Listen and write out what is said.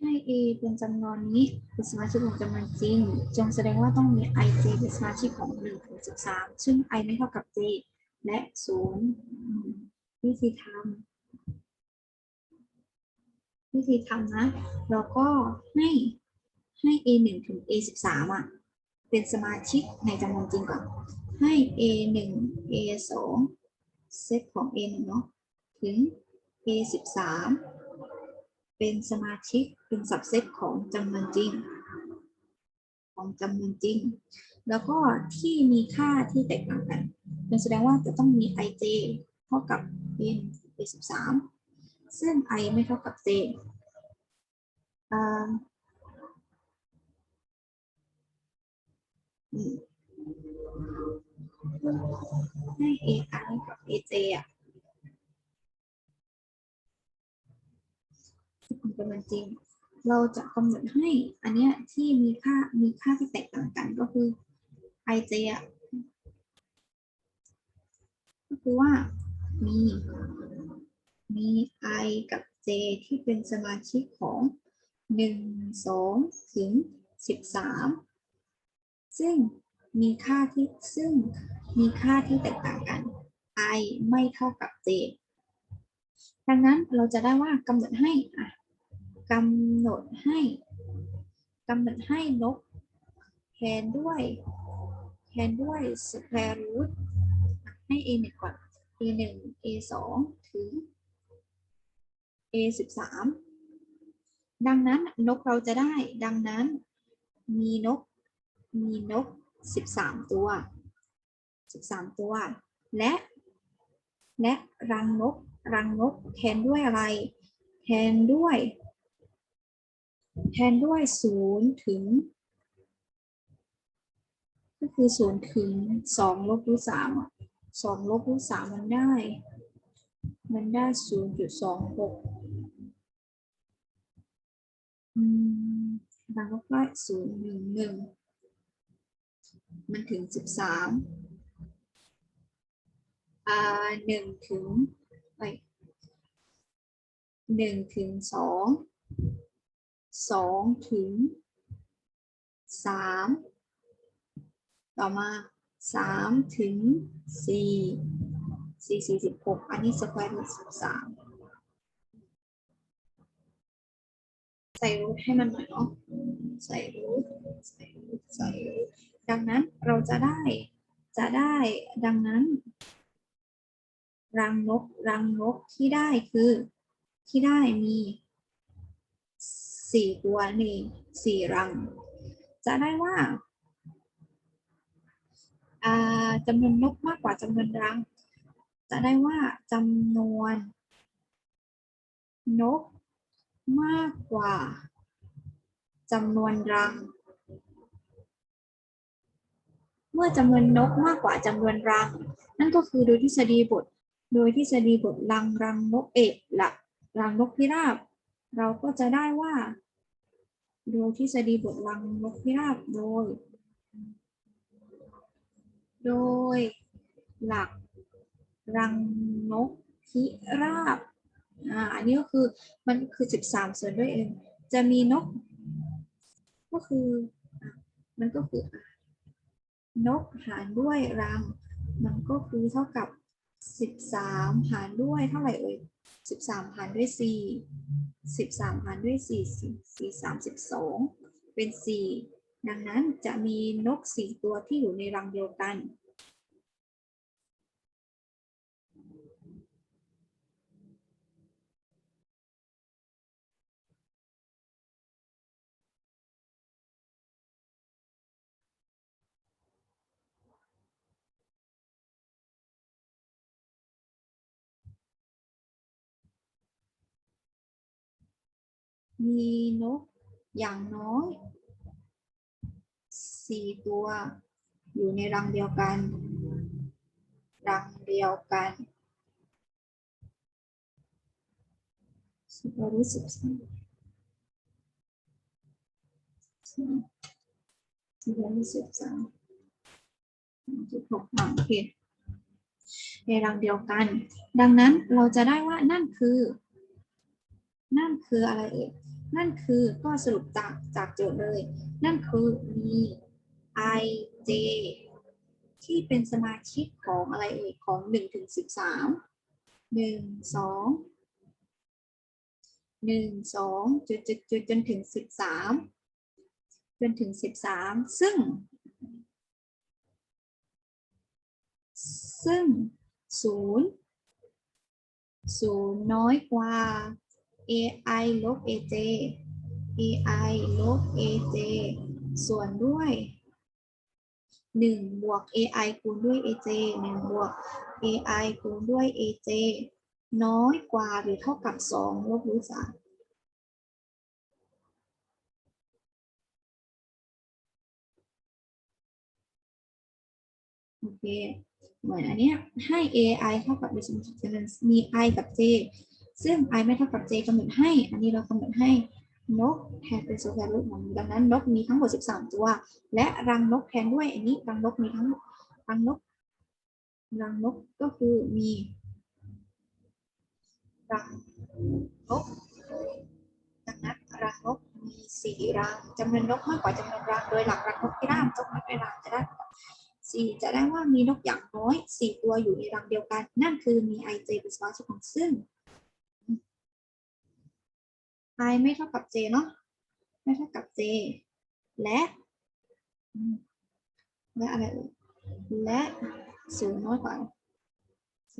ให้ A เป็นจำนวนนี้เป็นสมาชิกของจำนวนจริง จงแสดงว่าต้องมี i j เป็นสมาชิกของ1ถึง13 ซึ่ง i ไม่เท่ากับ j และ 0 วิธีทำวิธีทำนะ เราก็ให้ให้ a 1ถึง a 13อะ เป็นสมาชิกในจำนวนจริงก่อน ให้ a 1 a 2เซตของ a 1เนาะ ถึง a 13 เป็นสมาชิกเป็นสับเซตของจำนวนจริง ของจำนวนจริง แล้วก็ที่มีค่าที่แตกต่างกันแสดงว่าจะต้องมี ij เท่ากับ n a 13 ซึ่ง i ไม่เท่ากับ j อ่อให้ ai กับ aj อะ ของจำนวนจริง เราจะกำหนดให้อันเนี้ยที่มีค่ามีค่าที่แตกต่างกันก็คือ ij อะก็คือว่ามีมี i กับ j ที่เป็นสมาชิกของหนึ่งสองถึงสิบสามซึ่งมีค่าที่ซึ่งมีค่าที่แตกต่างกัน i ไม่เท่ากับ j ดังนั้นเราจะได้ว่ากำหนดให้อะ กำหนดให้กำหนดให้นกแทนด้วยแทนด้วย square root ให้ a หนึ่งก่อน a หนึ่ง a สองถึง a สิบสามดังนั้นนกเราจะได้ ดังนั้น มีนก มีนกสิบสามตัวสิบสามตัว และ และรังนก รังนกแทนด้วยอะไร แทนด้วย แทนด้วยศูนย์ถึง ก็คือศูนย์ถึงสองลบรูทสามสองลบรูทสามมันได้ มันได้ศูนย์จุดสองหกอืมดังลบได้ศูนย์หนึ่งหนึ่งมันถึงสิบสามอ่าหนึ่งถึงไปหนึ่งถึงสอง สองถึงสามต่อมาสามถึงสี่สี่สี่สิบหกอันนี้สแควร์รูทสิบสามใส่รูทให้มันหน่อยเนาะใส่รูทใส่รูทใส่รูทดังนั้นเราจะได้จะได้ดังนั้น รังนกรังนกที่ได้คือที่ได้มี สี่ตัวนี่สี่รัง จะได้ว่าอ่าจำนวนนกมากกว่าจำนวนรัง จะได้ว่าจำนวนนกมากกว่าจำนวนรัง เมื่อจำนวนนกมากกว่าจำนวนรัง นั่นก็คือโดยทฤษฎีบท โดยทฤษฎีบทรังรังนกเอกละรังนกพิราบ เราก็จะได้ว่าโดยทฤษฎีบทรังนกพิราบโดย โดยหลักรังนกพิราบอ่าอันนี้ก็คือมันคือ 13 ส่วนด้วยเอง จะมีนก ก็คือมันก็คือนกหารด้วยรัง มันก็คือเท่ากับ 13 หารด้วยเท่าไหร่เอ่ย 13หารด้วย 4 13หารด้วย 4 4 32 เป็น 4 ดังนั้นจะมีนก 4 ตัวที่อยู่ในรังเดียวกัน มีนกอย่างน้อยสี่ตัว อยู่ในรังเดียวกัน รังเดียวกันสิบรู้สิบสามสิบรู้สิบสามจุดหกอะโอเคในรังเดียวกัน ดังนั้นเราจะได้ว่านั่นคือ นั่นคืออะไรเอ่ย นั่นคือก็สรุปจากจากโจทย์เลย นั่นคือมี i j ที่เป็นสมาชิกของอะไรเอ่ยของหนึ่งถึงสิบสามหนึ่งสองหนึ่งสองจนจนจนจนถึงสิบสามจนถึงสิบสามซึ่ง ซึ่งศูนย์ศูนย์น้อยกว่า ai ลบ aj ai ลบ aj ส่วนด้วยหนึ่งบวก ai คูณด้วย aj หนึ่งบวก ai คูณด้วย aj น้อยกว่าหรือเท่ากับสองลบรูทสามโอเค เหมือนอันเนี้ยให้ ai เท่ากับมี i กับ j ซึ่ง i ไม่เท่ากับ j กำหนดให้ อันนี้เรากำหนดให้นกแทนเป็นโซแครูของดังนั้นนกมีทั้งหมด 13 ตัว และรังนกแทนด้วย อันนี้รังนกมีทั้งรังนก รังนกก็คือมีรังนกดังนั้นรังนกมีสี่รังจำนวนนกมากกว่าจำนวนรังโดยหลักรังนกพิราบจำนวนด้วยรังจะได้สี่จะได้ว่ามีนกอย่างน้อยสี่ตัวอยู่ในรังเดียวกัน นั่นคือมี i j เป็นสมาชิกของซึ่ง i ไม่เท่ากับ j เนาะไม่เท่ากับ j และและอะไรเอ่ยและศูนย์น้อยกว่า j